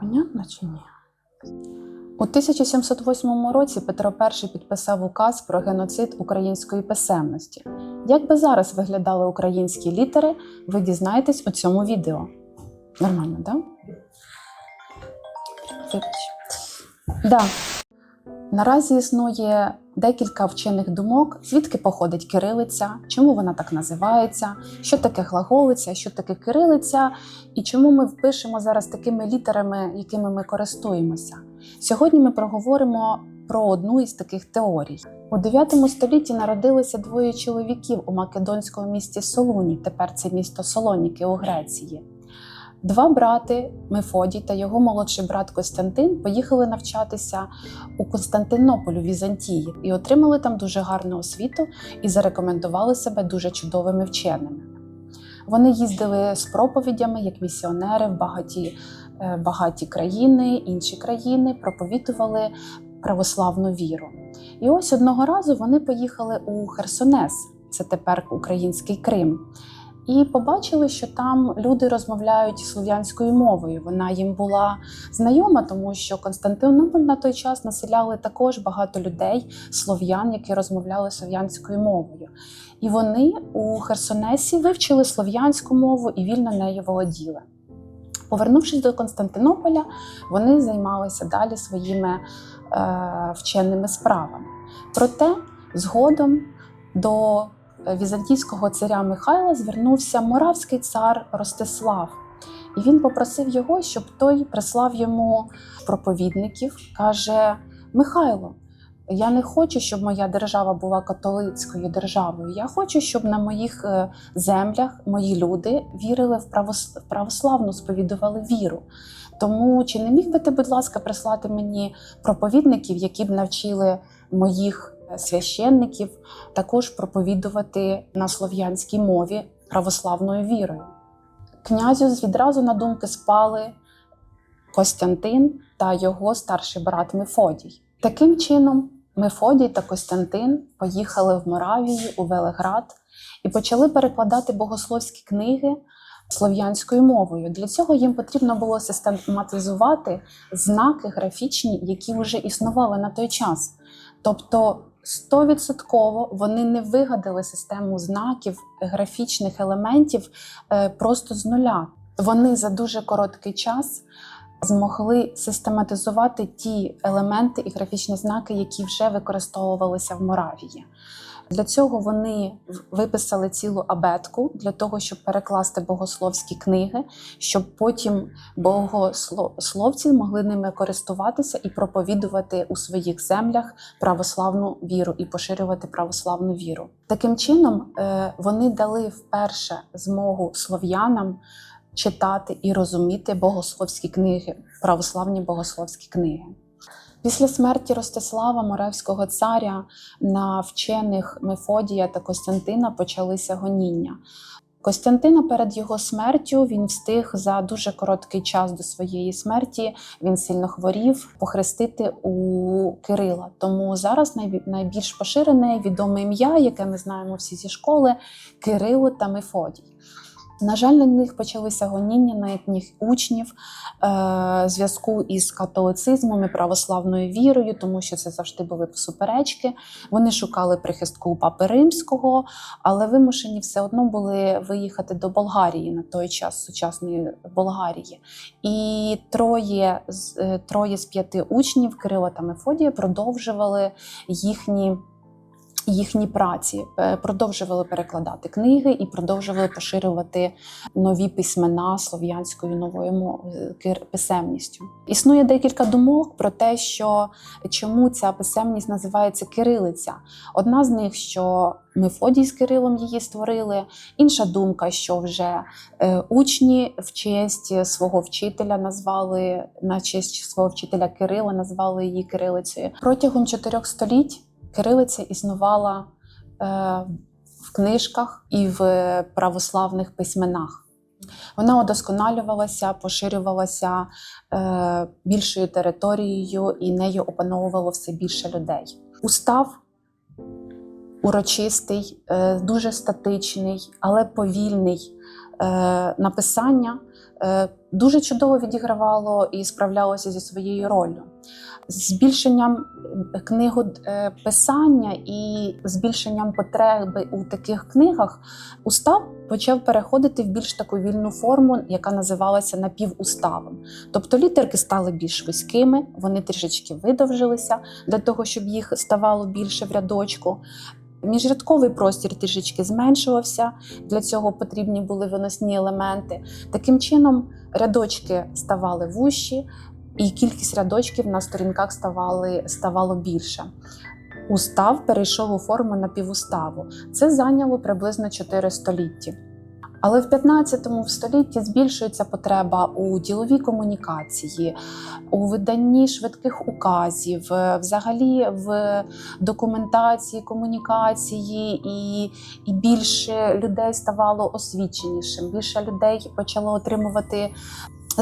Понятно чи ні? У 1708 році Петро І підписав указ про геноцид української писемності. Як би зараз виглядали українські літери, ви дізнаєтесь у цьому відео. Нормально, так? Да? Да. Наразі існує декілька вчених думок, звідки походить кирилиця, чому вона так називається, що таке глаголиця, що таке кирилиця, і чому ми впишемо зараз такими літерами, якими ми користуємося. Сьогодні ми проговоримо про одну із таких теорій. У 9 столітті народилися двоє чоловіків у македонському місті Солуні. Тепер це місто Солоніки у Греції. Два брати Мефодій та його молодший брат Костянтин поїхали навчатися у Константинополь у Візантії і отримали там дуже гарну освіту і зарекомендували себе дуже чудовими вченими. Вони їздили з проповідями як місіонери в багаті, е, багаті країни, інші країни, проповідували православну віру. І ось одного разу вони поїхали у Херсонес, це тепер український Крим. І побачили, що там люди розмовляють слов'янською мовою. Вона їм була знайома, тому що Константинополь на той час населяли також багато людей, слов'ян, які розмовляли слов'янською мовою. І вони у Херсонесі вивчили слов'янську мову і вільно нею володіли. Повернувшись до Константинополя, вони займалися далі своїми е, вченими справами. Проте згодом до візантійського царя Михайла звернувся моравський цар Ростислав. І він попросив його, щоб той прислав йому проповідників. Каже: Михайло, я не хочу, щоб моя держава була католицькою державою. Я хочу, щоб на моїх е, землях мої люди вірили в православну, сповідували віру. Тому чи не міг би ти, будь ласка, прислати мені проповідників, які б навчили моїх священників також проповідувати на слов'янській мові православною вірою? Князю відразу на думки спали Костянтин та його старший брат Мефодій. Таким чином, Мефодій та Костянтин поїхали в Моравію у Велеград і почали перекладати богословські книги слов'янською мовою. Для цього їм потрібно було систематизувати знаки графічні, які вже існували на той час. Тобто стовідсотково вони не вигадали систему знаків графічних елементів е, просто з нуля. Вони за дуже короткий час змогли систематизувати ті елементи і графічні знаки, які вже використовувалися в Моравії. Для цього вони виписали цілу абетку для того, щоб перекласти богословські книги, щоб потім богословці могли ними користуватися і проповідувати у своїх землях православну віру і поширювати православну віру. Таким чином е, вони дали вперше змогу слов'янам читати і розуміти богословські книги, православні богословські книги. Після смерті Ростислава Моравського царя на вчених Мефодія та Костянтина почалися гоніння. Костянтина перед його смертю він встиг за дуже короткий час до своєї смерті. Він сильно хворів похрестити у Кирила. Тому зараз найбільш поширене відоме ім'я, яке ми знаємо всі зі школи Кирило та Мефодій. На жаль, на них почалися гоніння на їхніх учнів е, зв'язку із католицизмом і православною вірою, тому що це завжди були суперечки. Вони шукали прихистку у папи римського, але вимушені все одно були виїхати до Болгарії на той час, сучасної Болгарії. І троє з е, троє з п'яти учнів Кирила та Мефодія продовжували їхні їхні праці, е, продовжували перекладати книги і продовжували поширювати нові письмена слов'янською новою мовою писемністю. Існує декілька думок про те, що чому ця писемність називається кирилиця. Одна з них, що Мефодій з Кирилом її створили. Інша думка, що вже е, учні в честь свого вчителя назвали на честь свого вчителя Кирила, назвали її кирилицею протягом чотирьох століть. Кирилиця існувала е, в книжках і в православних письменах. Вона удосконалювалася, поширювалася е, більшою територією і нею опановувало все більше людей. Устав урочистий, е, дуже статичний, але повільний, е, написання е, дуже чудово відігравало і справлялося зі своєю роллю. Збільшенням книгописання і збільшенням потреби у таких книгах устав почав переходити в більш таку вільну форму, яка називалася напівуставом. Тобто літерки стали більш вузькими, вони трішечки видовжилися для того, щоб їх ставало більше в рядочку. Міжрядковий простір трішечки зменшувався, для цього потрібні були виносні елементи. Таким чином, рядочки ставали вущі, і кількість рядочків на сторінках ставали, ставало більше. Устав перейшов у форму напівуставу. Це зайняло приблизно 4 століття. Але в 15 столітті збільшується потреба у діловій комунікації, у виданні швидких указів, е, взагалі в документації, комунікації, і, і більше людей ставало освіченішим. Більше людей почало отримувати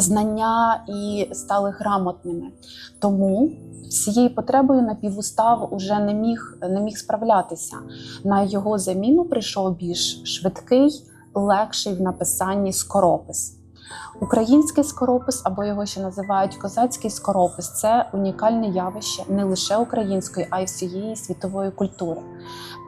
знання і стали грамотними. Тому цією потребою напівустав уже не міг, не міг справлятися. На його заміну прийшов більш швидкий, легший в написанні скоропис. Український скоропис, або його ще називають козацький скоропис, це унікальне явище не лише української, а й всієї світової культури,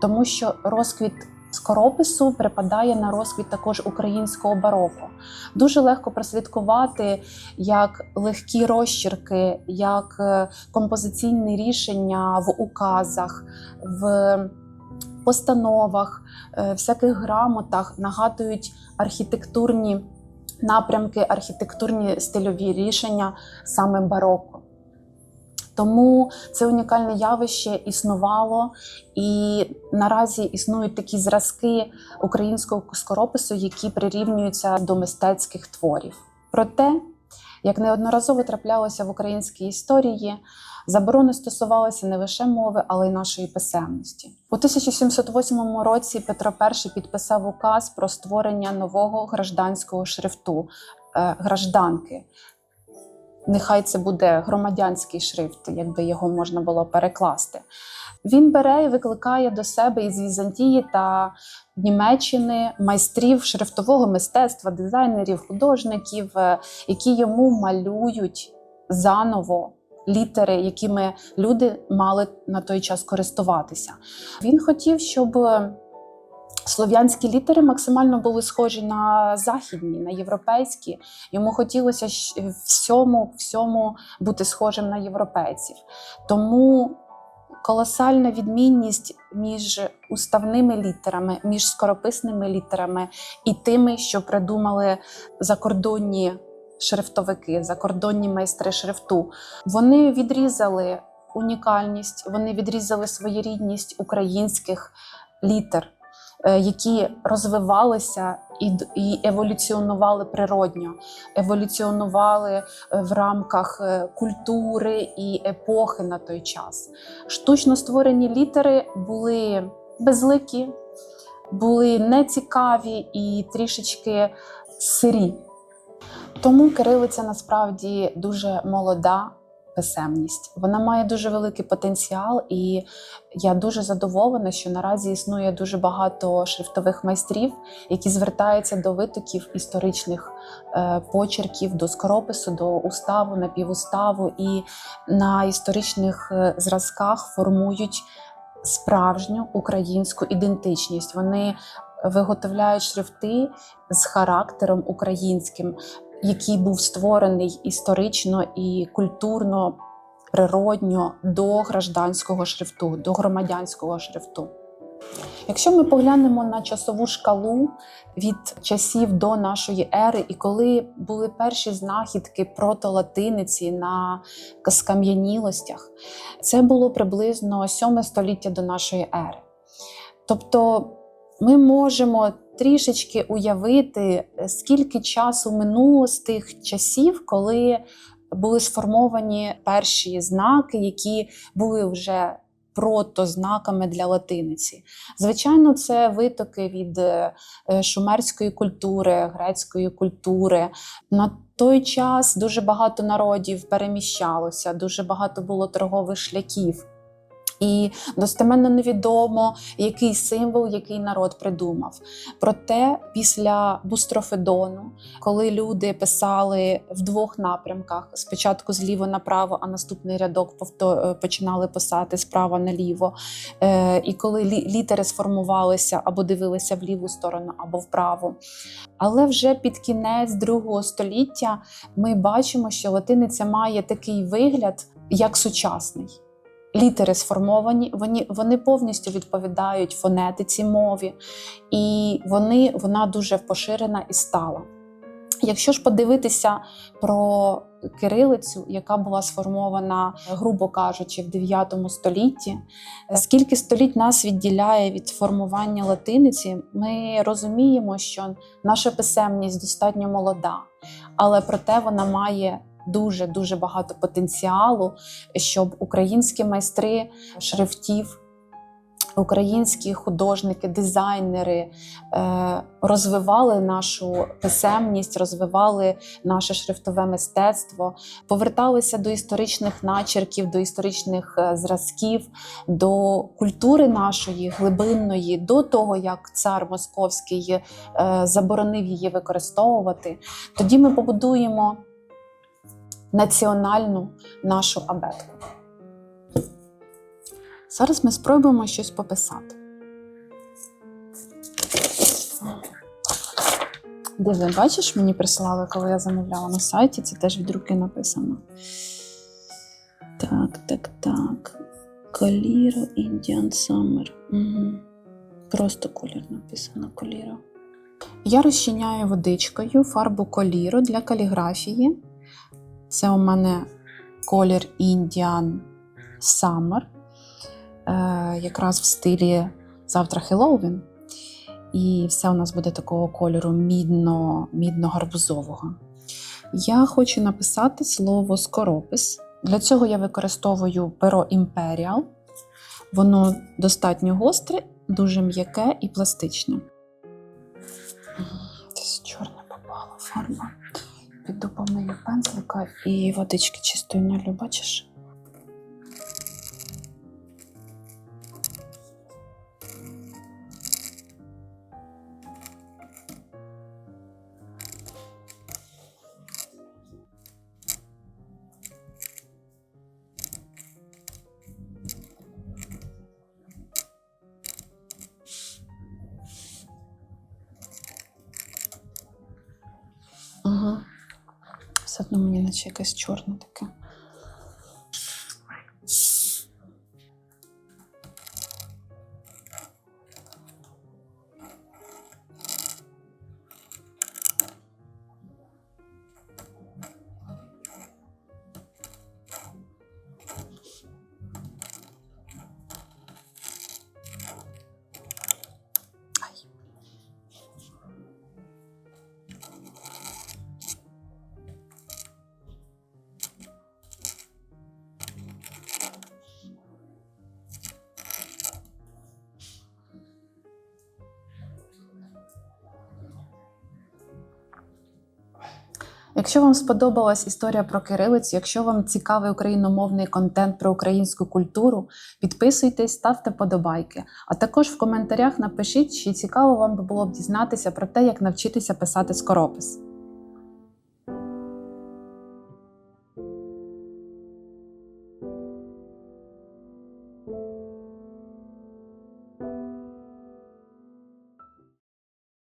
тому що розквіт скоропису припадає на розквіт також українського бароко. Дуже легко прослідкувати як легкі розчірки, як е, композиційні рішення в указах, в постановах, е, всяких грамотах нагадують архітектурні напрямки, архітектурні стильові рішення саме бароко. Тому це унікальне явище існувало, і наразі існують такі зразки українського скоропису, які прирівнюються до мистецьких творів. Проте, як неодноразово траплялося в українській історії, заборони стосувалися не лише мови, але й нашої писемності. У 1708 році Петро І підписав указ про створення нового гражданського шрифту е, гражданки. Нехай це буде громадянський шрифт, якби його можна було перекласти. Він бере і викликає до себе із Візантії та Німеччини майстрів шрифтового мистецтва, дизайнерів, художників, е, які йому малюють заново літери, якими люди мали на той час користуватися. Він хотів, щоб слов'янські літери максимально були схожі на західні, на європейські. Йому хотілося всьому, всьому бути схожим на європейців. Тому колосальна відмінність між уставними літерами, між скорописними літерами і тими, що придумали закордонні шрифтовики, закордонні майстри шрифту. Вони відрізали унікальність, вони відрізали своєрідність українських літер, які розвивалися і, і еволюціонували природньо, еволюціонували е, в рамках е, культури і епохи на той час. Штучно створені літери були безликі, були нецікаві і трішечки сирі. Тому кирилиця насправді дуже молода писемність. Вона має дуже великий потенціал, і я дуже задоволена, що наразі існує дуже багато шрифтових майстрів, які звертаються до витоків історичних е, почерків, до скоропису, до уставу, напівуставу, і на історичних е, зразках формують справжню українську ідентичність. Вони виготовляють шрифти з характером українським, який був створений історично і культурно, природньо до гражданського шрифту, до громадянського шрифту. Якщо ми поглянемо на часову шкалу від часів до нашої ери, і коли були перші знахідки протолатиниці на скам'янілостях, це було приблизно 7 століття до нашої ери. Тобто ми можемо трішечки уявити, скільки часу минуло з тих часів, коли були сформовані перші знаки, які були вже протознаками для латиниці. Звичайно, це витоки від е, шумерської культури, грецької культури. На той час дуже багато народів переміщалося, дуже багато було торгових шляхів. І достеменно невідомо, який символ, який народ придумав. Проте після Бустрофедону, коли люди писали в двох напрямках: спочатку зліво направо, а наступний рядок е, починали писати справа наліво. Е, І коли літери сформувалися або дивилися в ліву сторону, або вправо. Але вже під кінець другого століття ми бачимо, що латиниця має такий вигляд, як сучасний. Літери сформовані, вони, вони повністю відповідають фонетиці мові, і вони, вона дуже поширена і стала. Якщо ж подивитися про кирилицю, яка була сформована, грубо кажучи, в 9 столітті, скільки століть нас відділяє від формування латиниці, ми розуміємо, що наша писемність достатньо молода, але проте вона має дуже дуже багато потенціалу, щоб українські майстри шрифтів, українські художники, дизайнери е, розвивали нашу писемність, розвивали наше шрифтове мистецтво, поверталися до історичних начерків, до історичних е, зразків, до культури нашої глибинної, до того як цар московський е, заборонив її використовувати. Тоді ми побудуємо національну нашу абетку. Зараз ми спробуємо щось пописати. Диви, бачиш, мені прислали, коли я замовляла на сайті, це теж від руки написано. Так, так, так. Коліро Indian Summer. Угу. Просто колір написано коліро. Я розчиняю водичкою фарбу коліро для каліграфії. Це у мене колір Indian Summer. Е, якраз в стилі завтра Хеллоуін. І все у нас буде такого кольору мідно, мідно-гарбузового. Я хочу написати слово скоропис. Для цього я використовую перо Imperial. Воно достатньо гостре, дуже м'яке і пластичне. Десь чорне попала фарба. Піду помию пензлика і водички чистої налю, бачиш? Ага. Все одно мені наче якесь чорне таке. Якщо вам сподобалась історія про кирилицю, якщо вам цікавий україномовний контент про українську культуру, підписуйтесь, ставте подобайки. А також в коментарях напишіть, чи цікаво вам би було б дізнатися про те, як навчитися писати скоропис.